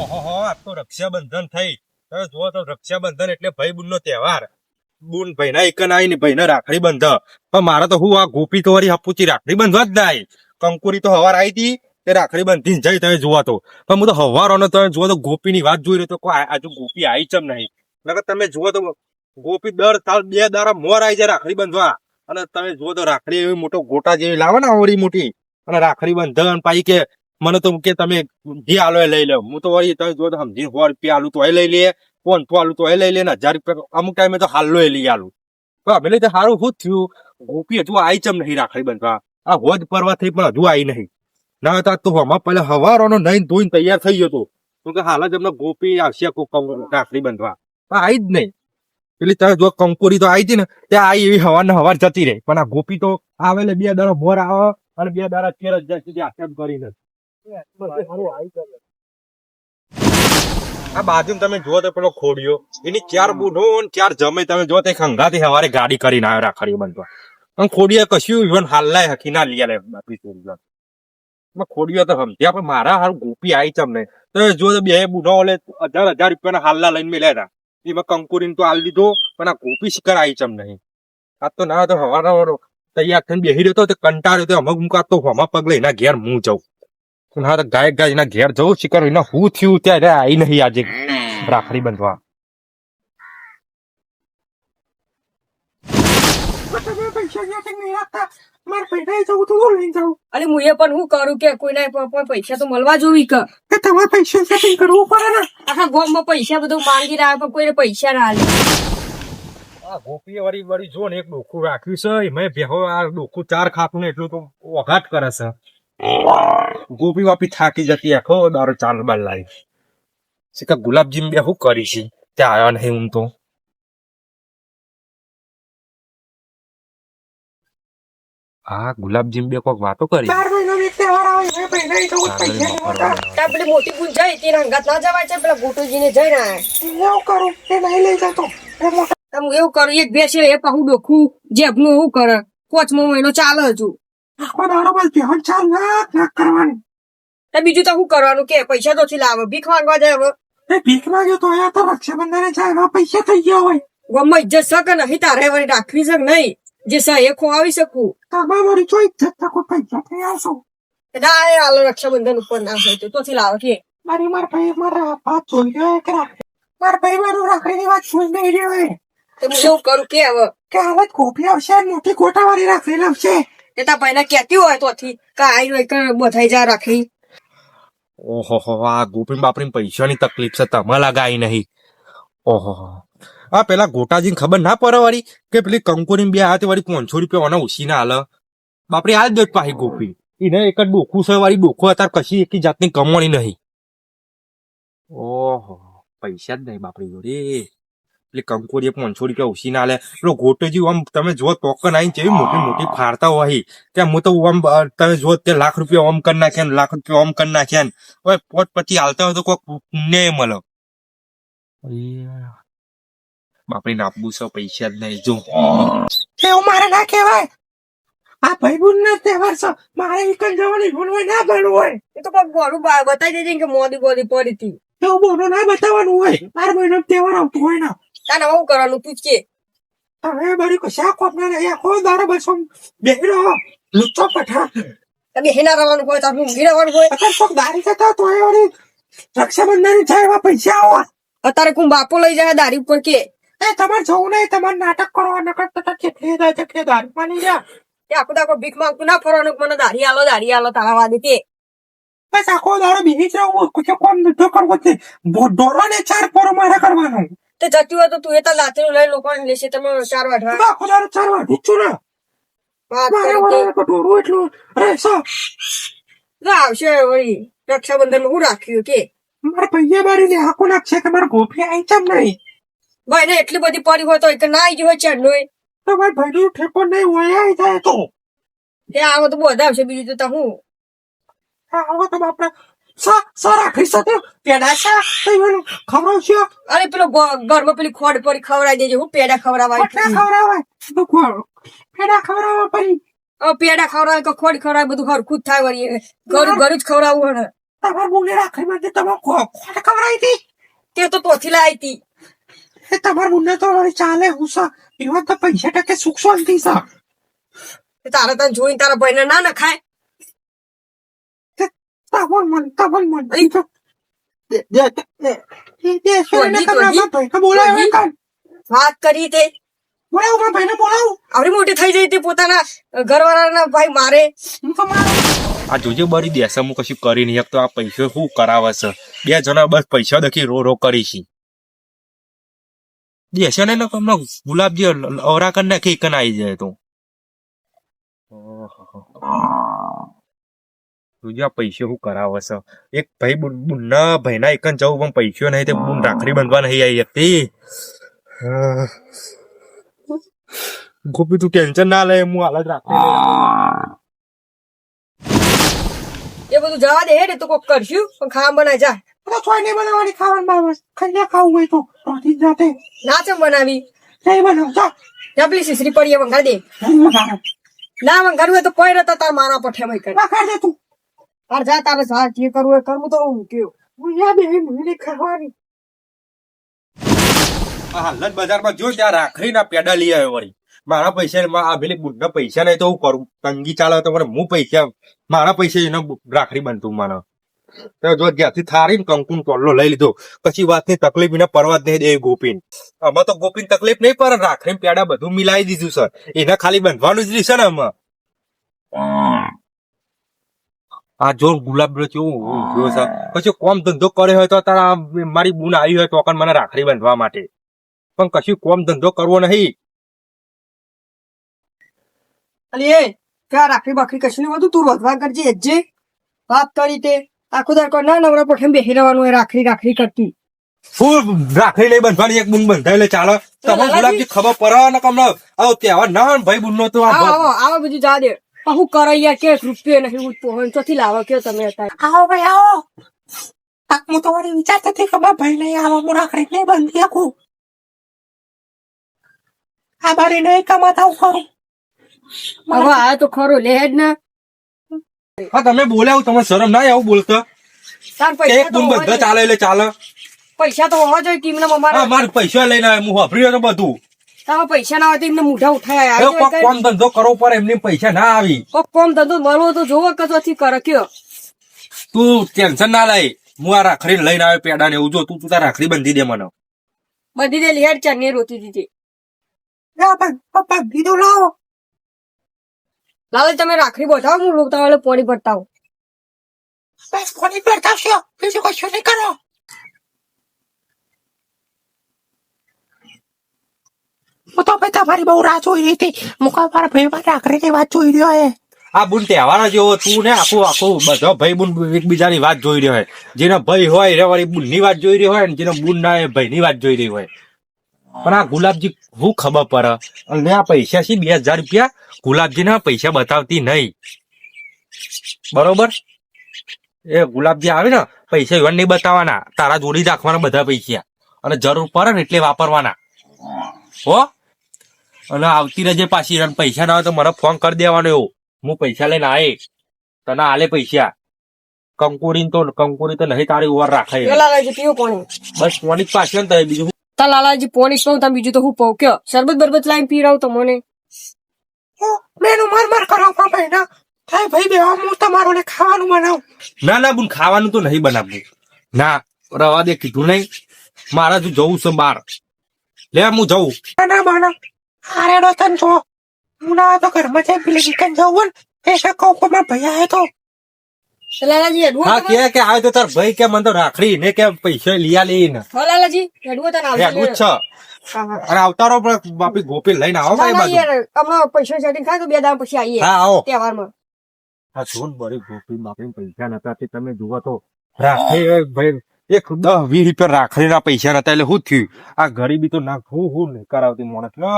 ઓહો આ તો રક્ષાબંધન થઈ. તમે જુઓ તો રક્ષાબંધન એટલે ભાઈ નો તહેવાર. બુન ભાઈના એક આવીને ભાઈને રાખડી બંધ. પણ મારે તો હું આ ગોપી તો વળી હપુચી રાખડી બંધવા જ નાય. કંકુરી તો હવાર આવી હતી તે રાખડી બંધીને જઈ તમે જોવા તો. પણ હું તો હવારોનો તમે જુઓ તો ગોપીની વાત જોઈ રહ્યો તો આજુ ગોપી આવી ચમ નહીં. નકર તમે જુઓ તો ગોપી દર તાલ બે દારા મોર આવી જાય રાખડી બંધવા. અને તમે જુઓ તો રાખડી એવી મોટો ગોટા જેવી લાવો ને આવડી મોટી. અને રાખડી બંધન પાઈ કે મને તો કે તમે જે આલો લઈ લો. હું તો વળી તમે જો સમજી સો રૂપિયા આલુ તો એ લઈ લે પાંચસો આલુ તો એ લઈ લે ને હજાર રૂપિયા અમુક ટાઈમે તો હાલો એ લઈ આલુ. અમે લઈ તો સારું શું થયું? ગોપી હજુ આવી ચમ નહીં રાખડી બંધવા આ હોજ પરવા થઈ પણ હજુ આવી નહીં. ના હતા તો હમણાં પહેલા હવારોનો નહીં ધોઈને તૈયાર થઈ ગયો તો. તો કે હાલ જ અમને ગોપી આવશે રાખડી બંધવા પણ આવી જ નહીં. પેલી તમે જો કંકોરી તો આવી હતી ને, ત્યાં આવી એવી હવાર ને હવાર જતી રહી. પણ આ ગોપી તો આવે એટલે બે દાડા મોર આવે અને બે દાડા તેર હજાર સુધી આક્ષેપ કરીને. આ બાજુ તમે જુઓ તો પેલો ખોડિયો, એની ચાર બુઢો ચાર જમે. તમે જો તે ખંગાથી હવારે ગાડી કરીને આવ્યો રાખડી બનતો ખોડિયા કશું ઇવન હાલલાય હકી ના લીયા આલે બાપી ચોરી ખોડિયો તો સમજ્યા, પણ મારા હાલ ગોપી આવી ચમ નહીં તો જો બે બુઢો ઓલે હજાર હજાર રૂપિયાના હાલલા લઈને મેલ્યા હતા એમાં કંકુરીને તો હાલ દીધો, પણ આ ગોપી શિકાર આવી ચમ નહીં. આ તો ના, તો હવાના તૈયાર થઈને બેહી રહ્યો તો કંટાળ્યો તો અમુક મુકા હમા પગલે એના ઘેર હું જાઉં. ના તો ગાય ગાય એના ઘેર જવું શિકાર એના હું થયું ત્યારે આવી નહીં આજે. રાખડી બંધવા. અરે હું એ પણ હું કરું કે કોઈને પ- પ- પૈસા તો મળવા જોવી કે. તમારે પૈસા સેટિંગ કરવું પડે ને? આખા ગામમાં પૈસા બધું માંગી રહ્યા પણ કોઈને પૈસા ના આલે. આ ગોપીએ વળી વળી જો ને એક ડોકું રાખ્યું છે એમાં બેહો આ ડોકું ચાર ખાતું ને એટલું તો વઘાટ કરે છે. ગોપી વાપી થાકી જતી આખો દારો ચાલ બાર લાવી શીખા ગુલાબજી બે શું કરી છે ત્યાં આવ્યા નહીં હું તો. હા ગુલાબજી બે કોક વાતો કરી. મોટી ગુંજ જાય તેના અંગાત ના જવાય છે પેલા ગોટુજીને જઈને આયા. એવું કરું એ નહીં લઈ જતો? એ મોટા તો હું એવું કરું એક બેસે એ પાછું ડોખું જેબનું એવું કરે. પાંચમો મહિનો ચાલે હજુ આખો દાડો બસ બેહન ચાલ નાક નાક કરવાની. તો બીજું તો શું કરવાનું કે પૈસા તો લાવે ભીખ માંગવા જાય હવે. એ ભીખ માંગે તો અહીંયા તો રક્ષાબંધન જાય એમાં પૈસા થઈ ગયા હોય. ગમે ઇજ્જત શકે નહીં તારે વળી રાખવી છે નહીં? જે સહ ખોવાવી શકું. તમારે મારી જો ઇજ્જત તકો પૈસા થઈ આવશો. ના એ આલો રક્ષાબંધન ઉપર ના હોય તો તોથી લાવે કે. મારી મારા ભાઈ મારા વાત જોઈ ગયો કે મારા ભાઈ મારું રાખડીની વાત જોઈ નહીં રહ્યો એ તો હું એવું કરું કે હવે? કે હવે કોપી આવશે મોટી મોટી ગોટાવાળી રાખડી લાવશે. એ તાર ભાઈને કહેતી હોય તોથી કે આઈ હોય કે બધાઈ જા રાખી. ઓહો, હો આ ગોપી બાપરી પૈસાની તકલીફ છે તમે લગાઈ નહીં. ઓહો આ પેલા ગોટાજીને ખબર ના પડે વાળી કે પેલી કંકોની બે હાથે વાળી પાંચસો રૂપિયા ઓના ઉછી ના હાલ બાપરી, હાલ દો પાહી ગોપી. એને એક જ ડોખું છે વાળી ડોકું અત્યારે કશી એકી જાતની કમાણી નહીં. ઓહો પૈસા જ નહીં બાપરી જોડે પેલી કંકોરીએ પાંચસો રૂપિયા ઉછી ના હાલે પેલો ગોટોજી આમ તમે જો ટોકન આવીને જેવી મોટી મોટી ફાળતા હોય ત્યાં હું તો આમ તમે જો તે લાખ રૂપિયા ઓમ કરી નાખ્યા લાખ રૂપિયા ઓમ કરી નાખ્યા ને. હવે પોત પછી હાલતા હોય તો કોઈ પુણ્ય મળે બાપરી નાપવું છે પૈસા જ નહીં. જો. એવું મારે ના કહેવાય. આ ભાઈબુન ના તહેવાર છે. મારે વિકલ જવાની ભણવા ના ભણવું હોય. એ તો કોઈ ગોળું બતાવી દેજે કે મોદી બોદી પડી હતી. એવું બોનો ના બતાવવાનું હોય. બાર મહિનો તહેવાર આવતો હોય ને. તાને હું કરવાનું? તું કે. તમે બધી કશા કોપના નહીં આખો દારો બસો બેહી રહો લુચ્ચો પઠા. તમે હેના રવાનું હોય તાર ઊંઘી રહેવાનું હોય. અત્યારે કોક દારી જતા તો એ વળી રક્ષાબંધન જાય એવા પૈસા આવા. અત્યારે કું બાપો લઈ જાય દારી ઉપર કે? એ તમારે જવું નહીં તમારે નાટક કરવા નકર તો કેટલી જાય કેટલી દારૂ માની જા તે આખો દાખો ભીખ માંગતું ના ફરવાનું મને દારી આલો દારી આલો તારા વાદે કે. બસ આખો દારો બીજી જ રહું. કોમ ધંધો કરવો છે ડોરો ને ચાર પોરો મારે કરવાનો. તે જતી હોય તો તું એ તાર લાતીનું લઈ લોકોને લેશે તમે ચાર વાઢવા? આખો દાડો ચાર વાઢું છું ને. મારે વળે ડોરો એટલું. રહેશે જો આવશે વળી. રક્ષાબંધન હું રાખ્યું કે? મારા પૈયા બારી ને આખો નાખશે કે મારા ગોફી આઈ ચમ નહીં. ભાઈ ને એટલી બધી પડી હોય તો એક ના આવી હોય ચડનો ભાઈ ભાઈનું ઠેકો નહીં હોય આઈ જાય તો. એ આવો તો બધા આવશે બીજું તો હું. આવો તો બાપરે સા સા રાખી શકે પેડા સા તૈયાર ખવડાવશો? અરે પેલો ઘરમાં પેલી ખોડ પડી ખવડાવી દેજે હું પેડા ખવડાવવા પટલા ખવડાવાય? તો પેડા ખવડાવવા પડી પેડા ખવડાવે કે ખોડ ખવડાવે બધું હરખું જ થાય વળી ઘર ઘર જ ખવડાવવું હોય તમાર મુંગે રાખડી બાંધી તમે ખો- ખોટ ખવડાવી હતી? તે તો તોથી લાવી હતી. એ તમાર મુંને તો વળી ચાલે હું સા એવા તો પૈસા ટકે સુખ શાંતિ સા. તે તારે તને જોઈને તારા ભાઈને ના નખાય તમન મન તમન મન ઈ તો દે દે દે એ દે સોને તો હજી- કાન વાત કરી તે બોલાવો મારા ભાઈને બોલાવો આવડી મોટી થઈ જઈ હતી પોતાના ઘરવાળાના ભાઈ મારે હું તો મારો આ જોજે બરી દેશે હું કશું કરી નહીં તો આ પૈસો શું કરાવે છે? બે જણા બસ પૈસા દખી રો રો કરી છે દેશે ને ને કમનો ગુલાબજી અવરા કરી નાખી કન આવી જાય તો જોજે આ હું કરાવે છે એક ભાઈ બુન બુનના ભાઈના એકન જવું પણ પૈસો નહીં તે બુન રાખડી બંધવા નહીં આવી હતી. ગોપી તું ટેન્શન ના લે હું હાલ જ રાખડી એ બધું જવા દે હેડ તો કોક કરશું પણ ખાવા બનાય જા. તો છોય નહીં બનાવવાની ખાવાનું બાબત ખાઈ ખાવું હોય તો. રોટી જાતે ના ચમ બનાવી? નહીં બનાવ જા. ડબલી સીસરી પડીએ વંગા દે. ના વંગારવું હોય તો કોઈ રહેતા તાર મારા પઠે મય કર. વગાડ દે તું. તાર જા, તારે જા, જે કરવું એ કરવું તો હું કયો હું યા બે મને ખાવાની આ હાલત બજારમાં જો ત્યાં રાખડીના પેડા લઈ આવ્યો વળી. મારા પૈસા આ પેલી બુઢના પૈસા નહીં તો હું કરું? તંગી ચાલે તો મને હું પૈસા મારા પૈસા એનો રાખડી બનતું મને. તો જો જ્યાંથી થારી કંકુન ટોલ્લો લઈ લીધો, પછી વાતની તકલીફ એને પરવા નહીં દે ગોપીન. આમાં તો ગોપીન તકલીફ નહીં પર રાખડી પેડા બધું મિલાવી દીધું, સર. એને ખાલી બંધવાનું જ રહેશે ને આમાં. આ જો ગુલાબ કેવું જો છે પછી કોમ ધંધો કર્યો હોય તો તારા મારી બુન આવી હોય તો મને રાખડી બાંધવા માટે. પણ કશું કોમ ધંધો કરવો નહીં. અલી એ ત્યાં રાખડી બાખડી કશું નહીં બધું તું વધવા કરજે જે. વાત કરી તે. આખો દાર કોઈ ના નવરા પઠે બેસી રહેવાનું એ રાખડી રાખડી કરતી. શું રાખડી લઈ બંધવાની એક બુન બંધાયેલે ચાલો. તમે ગુલાબજી ખબર પડે ને કમનો આવો તહેવાર ના ભાઈ બુન નો તો આવો આવો બીજું બધું જા દે. હું કરે યાર કે રૂપિયો નથી હું પોહન ચોથી લાવો કયો તમે અત્યારે આવો ભાઈ આવો. હું તો વળી વિચારતી હતી કે ભાઈ નહીં આવો હું રાખડી નહીં બંધી આખું આ બારી નહીં કમાતા હું કરું. હવે આ તો ખરો લે જ ને. હા તમે બોલ્યા તમે શરમ ના આવું બોલતા. તાર એક પૈસા તો હોવા જોઈએ. ચાલે એટલે ચાલે. પૈસા તો હોવા જોઈએ ટીમને હા અમારે પૈસા લઈને હું વાપર્યું તો બધું. તારા પૈસા ના આવે એમને મૂઢા ઉઠાયા કોમ ધંધો કરવો પડે એમને પૈસા ના આવી. કોમ ધંધો મળવો તો જોવો કચોથી કરે કયો. તું ટેન્શન ના લઈ. હું આ રાખડી લઈને આવ્યો પેડા ને એવું જો તું તું તાર રાખડી બંધી દે મને. બંધી દે લેડ ચરની રોતી દીધી. પપ્પા દીધો લાવો. લાલ તમે રાખડી બોધાવો હું લોકો તમારે પોણી ભરતા હું બસ ભરતા છો બીજું કશું નહીં કરો. હું તો ભાઈ તમારી બહુ રાહ જોઈ રહી હતી. મુકા મારા ભાઈ મારા રાખડીની વાત જોઈ રહ્યો હે? આ બુન તહેવાર જેવો તું ને આખું આખું બધો ભાઈ બુન એકબીજાની વાત જોઈ રહ્યો હોય જેનો ભાઈ હોય રે વાળી બુનની વાત જોઈ રહ્યો હોય ને જેનો બુન ના ભાઈ ની વાત જોઈ રહી હોય પણ આ ગુલાબજી હું ખબર પડે અને આ પૈસા છે બે હજાર રૂપિયા. ગુલાબજી ના પૈસા બતાવતી નહીં. બરોબર? એ ગુલાબજી આવે ને, પૈસા એવા નહીં બતાવવાના. તારા જોડી રાખવાના બધા પૈસા. અને જરૂર પડે ને એટલે વાપરવાના. હો? અને આવતી રહેજે પાછી અને પૈસા ના હોય તો મને ફોન કરી દેવાનો એવો. હું પૈસા લઈને આવે તને આલે પૈસા. કંકુરી તો કંકુરી તો નહીં તારી ઓર રાખે. લાલાજી પીવો પોણી. બસ મોની જ પાછી ને બીજું શું? તા લાલાજી પોણી શું તમે બીજું તો હું પઉ કયો? શરબત બરબત લાઈન પી રહું તમને મેનુ માર માર કરો પણ ભાઈ ના. થાય ભાઈ બે હું તમારો ને ખાવાનું બનાવું. ના ના બુન ખાવાનું તો નહીં બનાવું ના રવા દે કીધું નહીં. મારે જો જવું છે બાર. લે હું જવું. ના ના માના હારે નો તન જો હું ના તો ઘરમાં જઈ પેલી ચિકન જવું એ કે કહું કે મારા ભાઈ તો તો. લાલાજી એડવો હા કે કે આવે તો તાર ભાઈ કે મને તો રાખડી ને કે પૈસા લીયા લઈને હો લાલાજી એડવો તને આવશે એડવો છ. અરે. આવતારો પણ બાપી ગોપી લઈને આવો ભાઈ બાજુ. હમણાં પૈસા સેટિંગ થાય તો બે દાડા પછી આવીએ હા આવો. તહેવારમાં. હા જોન બરી ગોપી બાપી પૈસા નતા તે તમે જુઓ તો. રાખે ભાઈ એક દસ વીસ રૂપિયા રાખડીના પૈસા નતા એટલે શું થયું? આ ગરીબી તો ના હું હું નહીં કરાવતી માણસ ને.